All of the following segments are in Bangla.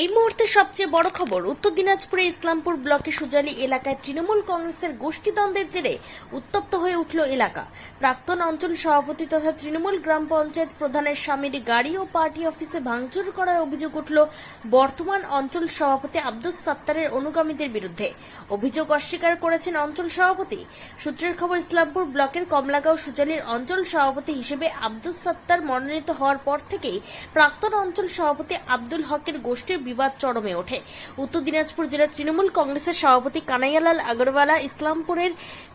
এই মুহূর্তে সবচেয়ে বড় খবর, উত্তর দিনাজপুরে ইসলামপুর ব্লকে সুজালি এলাকায় তৃণমূল কংগ্রেসের গোষ্ঠীদ্বন্দ্বের জেরে উত্তপ্ত হয়ে উঠল এলাকা। প্রাক্তন অঞ্চল সভাপতি তথা তৃণমূল গ্রাম পঞ্চায়েত প্রধানের স্বামীর গাড়ি ও পার্টি অফিসে ভাঙচুর করার অভিযোগ উঠল বর্তমান অঞ্চল সভাপতি আব্দুস সাত্তারের অনুগামীদের বিরুদ্ধে। অভিযোগ অস্বীকার করেছেন অঞ্চল সভাপতি। সূত্রের খবর, ইসলামপুর ব্লকের কমলাগাঁও সুজালির অঞ্চল সভাপতি হিসেবে আব্দুস সাত্তার মনোনীত হওয়ার পর থেকেই প্রাক্তন অঞ্চল সভাপতি আব্দুল হকের গোষ্ঠীর বিবাদ চরমে ওঠে। উত্তর দিনাজপুর জেলা তৃণমূল কংগ্রেসের সভাপতি কানাইয়ালাল আগরওয়ালা ইসলামপুরের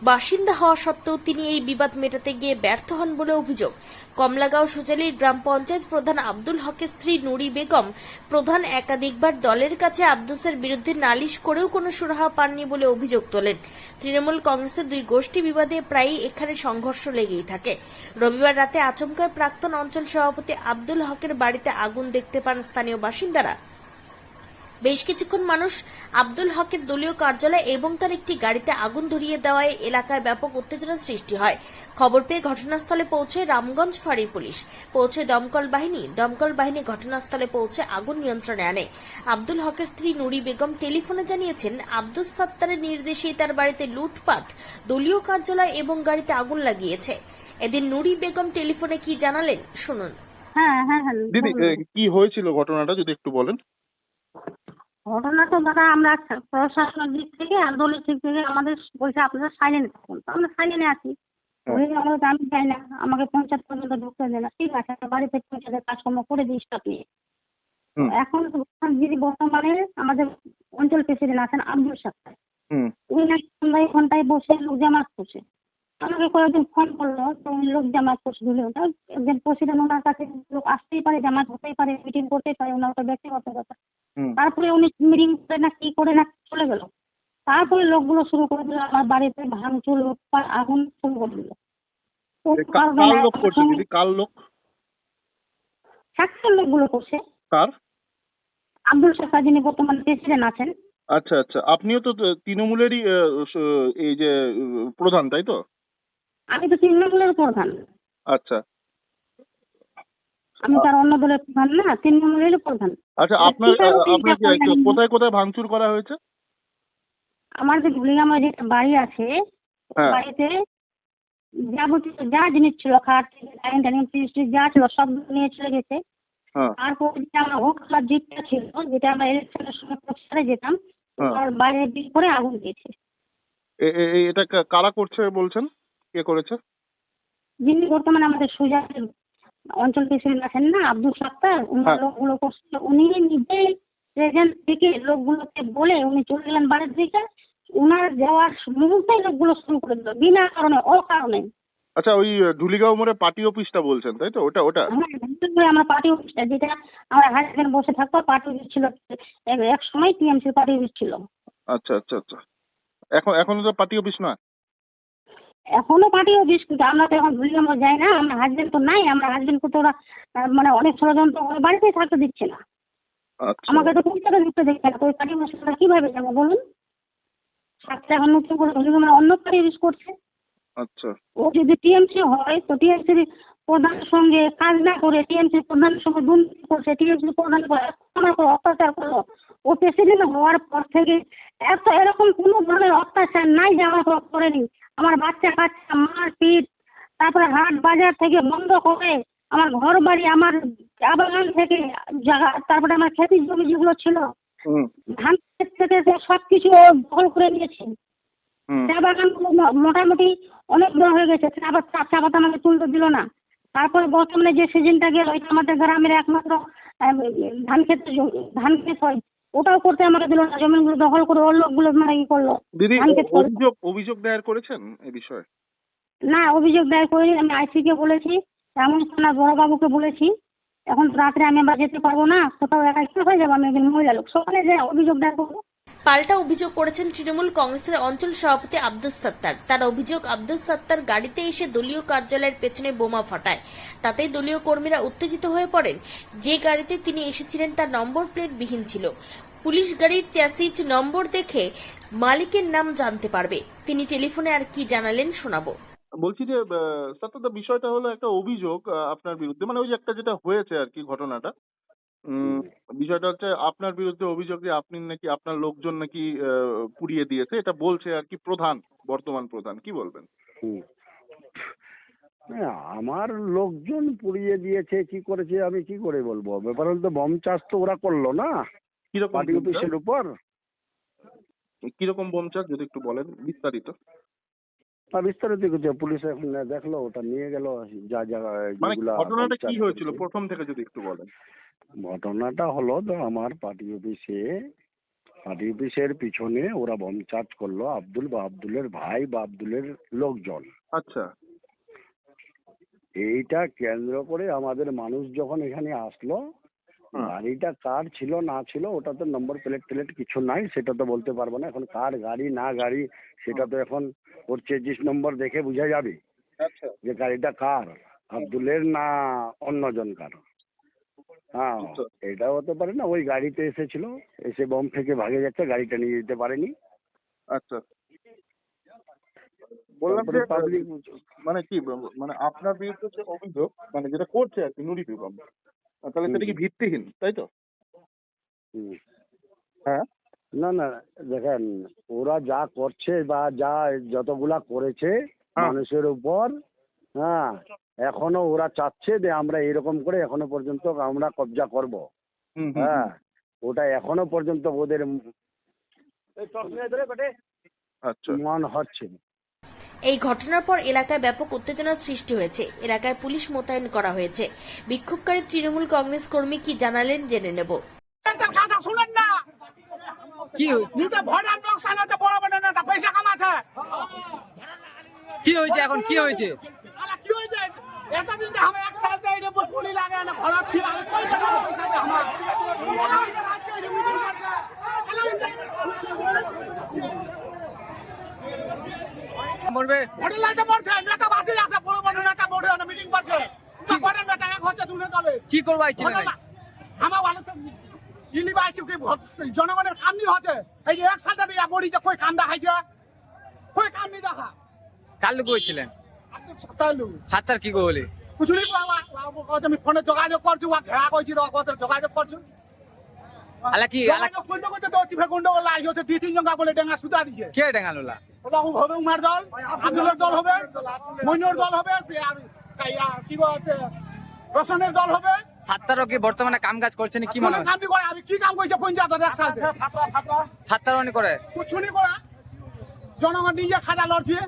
বাসিন্দা হওয়া সত্ত্বেও তিনি এই বিবাদ মেটাতে গিয়ে ব্যর্থ হন বলে অভিযোগ। কমলাগাঁও সুজালির গ্রাম পঞ্চায়েত প্রধান আব্দুল হকের স্ত্রী নুরি বেগম প্রধান একাধিকবার দলের কাছে আব্দুসের বিরুদ্ধে নালিশ করেও কোনো সুরাহা পাননি বলে অভিযোগ তোলেন। তৃণমূল কংগ্রেসের দুই গোষ্ঠী বিবাদে প্রায়ই এখানে সংঘর্ষ লেগেই থাকে। রবিবার রাতে আচমকায় প্রাক্তন অঞ্চল সভাপতি আব্দুল হকের বাড়িতে আগুন দেখতে পান স্থানীয় বাসিন্দারা। বেশ কিছুক্ষণ মানুষ আব্দুল হকের দলীয় কার্যালয় এবং তার একটি গাড়িতে আগুন ধরিয়ে দেওয়ায় এলাকায় ব্যাপক উত্তেজনার সৃষ্টি হয়। খবর পেয়ে ঘটনাস্থলে পৌঁছে রামগঞ্জ ফাঁড়ির পুলিশ। পৌঁছে দমকল বাহিনী দমকল বাহিনী ঘটনাস্থলে পৌঁছে আগুন নিয়ন্ত্রণে আনে। আব্দুল হকের স্ত্রী নুরি বেগম টেলিফোনে জানিয়েছেন আব্দুস সাত্তারের নির্দেশেই তার বাড়িতে লুটপাট দলীয় কার্যালয় এবং গাড়িতে আগুন লাগিয়েছে। এদিন নুরি বেগম টেলিফোনে কি জানালেন শুনুন। হ্যাঁ হ্যাঁ হ্যাঁ দিদি কি হয়েছিল ঘটনাটা যদি একটু বলেন? ঘটনা তো দাদা আমরা প্রশাসনের দিক থেকে আন্দোলনের দিক থেকে আমাদের বলছে আপনারা সাইলেন্ট থাকুন তো আমরা সাইলেন্টে আছি। ওই আমরা আমি চাই না আমাকে পঞ্চায়েত পর্যন্ত ঢুকতে দেয় না। ঠিক আছে আমার বাড়িতে পঞ্চায়েতের কাজকর্ম করে দিই স্টাফ নিয়ে। এখন যিনি বর্তমানে আমাদের অঞ্চল প্রেসিডেন্ট আছেন আব্দুল সাত্তার। উনি নাকি ঘন্টায় ঘন্টায় বসে লোক জামাত করছে আমাকে কয়েকদিন ফোন করল তো উনি লোক জামাত করছে ধরে ওটা একজন প্রেসিডেন্ট ওনার কাছে লোক আসতেই পারে জামাত হতেই পারে মিটিং করতেই পারে ওনার ওটা ব্যক্তিগত ব্যাপার। তারপরে উনি মিটিং করে না কি করে না চলে গেল। তারপরে লোকগুলো শুরু করে দিল আমার বাড়িতে ভাঙচুর লুটপাট আগুন শুরু করে দিল। তো কার লোক লোকগুলো করছে। কার? আব্দুল সাত্তার যিনি বর্তমানে প্রেসিডেন্ট আছেন। আচ্ছা আচ্ছা। আপনিও তো তো তৃণমূলেরই এই যে প্রধান তাই তো? আমি তো তৃণমূলের প্রধান। আচ্ছা। আমি তার অন্য দলের প্রধান না তিন তৃণমূলের প্রধান। আচ্ছা আপনার আপনার কি- করলেন? কোথায় কোথায় ভাঙচুর করা হয়েছে? আমার যে গুলিগামা যে বাড়ি আছে হ্যাঁ। বাড়িতে যাবতীয় যা জিনিস ছিল খাট থেকে ডাইনিং টাইনিং ফ্রিজ ট্রিজ যা ছিল সব নিয়ে চলে গেছে। হ্যাঁ। তারপর যে আমার হোক খেলার জিপটা ছিল যেটা আমরা ইলেকশনের সময় প্রচারে যেতাম হ্যাঁ। আর বাইরে বিল করে আগুন দিয়েছে। এটা কারা করছে বলছেন? কে করেছে? যিনি বর্তমানে আমাদের সুজাতের অঞ্চল প্রেসিডেন্ট আছেন না আব্দুল সাত্তার উনার হ্যাঁ। লোকগুলো করছিল উনি নিজে প্রেজেন্ট থেকে লোকগুলোকে বলে উনি চলে গেলেন বাড়ির দিকে উনার যাওয়ার মুহূর্তে লোকগুলো শুরু করে দিল বিনা কারণে অকারণে। আচ্ছা ওই ধুলিগাঁও মোড়ে পার্টি অফিসটা বলছেন তাই তো? ওটা ওটা? হ্যাঁ বিশেষ করে আমার পার্টি অফিসটা যেটা আমার হাজবেন্ড বসে থাকতো পার্টি অফিস ছিল এক- এক সময় টিএমসি পার্টি অফিস ছিল। আচ্ছা আচ্ছা আচ্ছা। এখন এখন তো পার্টি অফিস না এখনও পার্টি অফিস কিন্তু আমরা তো এখন আমরা যাই না আমার হাজবেন্ড তো নাই আমার হাজবেন্ডকে তো ওরা মানে অনেক ষড়যন্ত্র করে বাড়িতেই থাকতে দিচ্ছে না। আচ্ছা। আমাকে তো কলকাতা ঢুকতে দিচ্ছে না তো ওই অফিস আমরা কীভাবে যাব বলুন? সাতটা এখন নতুন করে ভুলি আমরা অন্য পার্টি অফিস করছে। আচ্ছা। ও যদি টিএমসি হয় তো টিএমসির প্রধানের সঙ্গে কাজ না করে টিএমসি প্রধানের সঙ্গে দুর্নীতি করছে টিএমসি প্রধান করে আমার উপর অত্যাচার করল ও প্রেসিডেন্ট হওয়ার পর থেকে এত এরকম কোনো ধরনের অত্যাচার নাই যে আমার করেনি। আমার বাচ্চা কাচ্চা মারপিট তারপরে হাট বাজার থেকে বন্ধ করে আমার ঘর বাড়ি আমার চা বাগান থেকে জায়গা তারপরে আমার খেতির জমি যেগুলো ছিল ধান ক্ষেত থেকে সব কিছু দখল করে নিয়েছে। চা বাগানগুলো মোটামুটি অনেক বড় হয়ে গেছে চা পাতা চা পাতা আমাকে তুলতে দিল না। তারপরে বর্তমানে যে সিজনটা গেল ওইটা আমাদের গ্রামের একমাত্র ধান ক্ষেত ধান ক্ষেত হয়। ওটাও করতে আমাকে দিল না জমিগুলো দখল করে ওর লোকগুলো মানে ই করল। দিদি করে- অভিযোগ অভিযোগ দায়ের করেছেন এই বিষয়ে? না অভিযোগ দায়ের করিনি আমি আইসি কে বলেছি এমন থানার বড়বাবুকে বলেছি এখন রাত্রে আমি আবার যেতে পারব না কোথাও একা কি হয়ে যাব আমি একজন মহিলা লোক সকালে যে অভিযোগ দায়ের করব। পাল্টা অভিযোগ করেছেন তৃণমূল কংগ্রেসের অঞ্চল সভাপতি আব্দুস সাত্তার। তার অভিযোগ আব্দুস সাত্তার গাড়িতে এসে দলীয় কার্যালয়ের পেছনে বোমা ফাটায়। তাতেই দলীয় কর্মীরা উত্তেজিত হয়ে পড়েন। যে গাড়িতে তিনি এসেছিলেন তার নম্বর প্লেট বিহীন ছিল। পুলিশ গাড়ির চ্যাসিজ নম্বর দেখে মালিকের নাম জানতে পারবে। তিনি টেলিফোনে আর কি জানালেন শোনাবো। বলছি যে স্যার বিষয়টা হলো একটা অভিযোগ আপনার বিরুদ্ধে। মানে ওই যে একটা যেটা হয়েছে আর কি ঘটনাটা। বিষয়টা হচ্ছে আপনার বিরুদ্ধে অভিযোগ যে আপনি নাকি আপনার লোকজন নাকি আহ, পুড়িয়ে দিয়েছে। এটা বলছে আর কি প্রধান বর্তমান প্রধান। কি বলবেন? হুম। হ্যাঁ, আমার লোকজন পুড়িয়ে দিয়েছে কি করেছে আমি কি করে বলব? ব্যাপার হলো তো বম চাষ তো ওরা করল না। কীরকম পার্টি? অফিসের উপর? কীরকম বোম চাষ যদি একটু বলেন বিস্তারিত। তা বিস্তারিত কিছু পুলিশ এখন দেখল ওটা নিয়ে গেল যা যা মানে ঘটনাটা কি হয়েছিল? প্রথম থেকে যদি একটু বলেন। ঘটনাটা হলো তো আমার পার্টি অফিসে পার্টি অফিসের পিছনে ওরা বম চার্জ করল আব্দুল বা আব্দুলের ভাই বা আব্দুলের লোকজন। আচ্ছা। এইটা কেন্দ্র করে আমাদের মানুষ যখন এখানে আসলো। গাড়িটা কার ছিল না ছিল ওটা তো নম্বর প্লেট প্লেট কিছু নাই সেটা তো বলতে পারব না। এখন কার গাড়ি না গাড়ি সেটা তো এখন ওর চেজিস নম্বর দেখে বোঝা যাবে আচ্ছা। যে গাড়িটা কার আব্দুলের না অন্যজন কার হ্যাঁ। এটা হতে পারে না ওই গাড়িতে এসেছিল এসে বম থেকে ভাগে যাচ্ছে গাড়িটা নিয়ে যেতে পারেনি। আচ্ছা। বললাম যে মানে কি মানে আপনার বিরুদ্ধে যে অভিযোগ মানে যেটা করছে আর কি নুরি বেগম তাহলে সেটা কি ভিত্তিহীন? তাই তো? হ্যাঁ? না না দেখেন ওরা যা করছে বা যা যতগুলা করেছে হ্যাঁ। মানুষের উপর হ্যাঁ এখনও ওরা চাচ্ছে যে আমরা এরকম করে এখনও পর্যন্ত আমরা কবজা করব। হ্যাঁ ওটা এখনও পর্যন্ত ওদের আচ্ছা। মন হচ্ছে এই ঘটনার পর এলাকায় ব্যাপক উত্তেজনার সৃষ্টি হয়েছে। এলাকায় পুলিশ মোতায়েন করা হয়েছে। বিক্ষোভকারী তৃণমূল কংগ্রেস কর্মী কি জানালেন জেনে নেব। শুনেন না। কি পয়সা কামাচ্ছে। কি হয়েছে এখন? কি হয়েছে? কি হয়েছে? এতদিন তো আমি এক সাল থেকে এটা পুলি লাগে না ঘর ছিল আমি কই টাকা পয়সা আমার মিটিং এলা হইতে বলবে ভোটার লাইটে মরছে নেতা বাঁচে আছে বড় বড় নেতা বড় মিটিং করছে। ভোটার নেতা এক হচ্ছে দুনে দলে। কি করব আইছিলেন ভোটার লা- আমার ভালো তো ইলি বাইছে কি ভোট- জনগণের নি হচ্ছে। এই যে এক সালটা দিয়ে বড়িতে কই কাম দেখাইছে কই নি দেখা? কাল লোক সাতটার কি বলে? কুচুরি আমি ফোনে যোগাযোগ করছি বা ঘেরা কত যোগাযোগ করছি? আলা কি আলা করতে করতে তো টিভে গন্ডগোল লাগি হচ্ছে দুই তিন জঙ্গা বলে ডেঙ্গা সুতা দিছে। কে ডেঙ্গা ডেঙ্গালোলা ওটা হবে উমার দল আব্দুলের দল হবে মইনুর দল হবে সে আর কি রোশনের দল হবে। সাতটারও কি বর্তমানে কাম কাজ করছেন কি মনে হয়? কাম করে আমি কি কাম করছে পঞ্চায়েত সাতটার অনেক করে? করে। জনগণ নিজে খাজা লড়ছে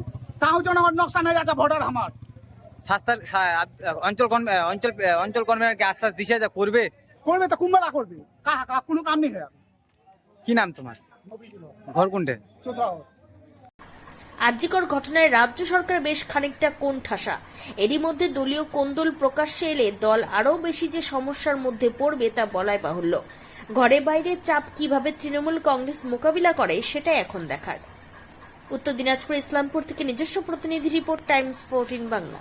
তাও জনগণ নকশান হয়ে যাচ্ছে ভোটার আমার। সাতটার সা- আপ- অঞ্চল অঞ্চল অঞ্চল কর্মীরা কি আশ্বাস দিছে যে করবে? করবে তো কুম্বেলা করবি। কাহা কাহা কোনো কাম নেই হ্যাঁ। কি নাম তোমার? ঘর কোনটে? আর্যিকর ঘটনায় রাজ্য সরকার বেশ খানিকটা কোন ঠাসা এরই মধ্যে দলীয় কোন্দল প্রকাশ্যে এলে দল আরও বেশি যে সমস্যার মধ্যে পড়বে তা বলাই বাহুল্য। ঘরে বাইরে চাপ কীভাবে তৃণমূল কংগ্রেস মোকাবিলা করে সেটাই এখন দেখার। উত্তর দিনাজপুর ইসলামপুর থেকে নিজস্ব প্রতিনিধি রিপোর্ট টাইমস ফোরটিন বাংলা।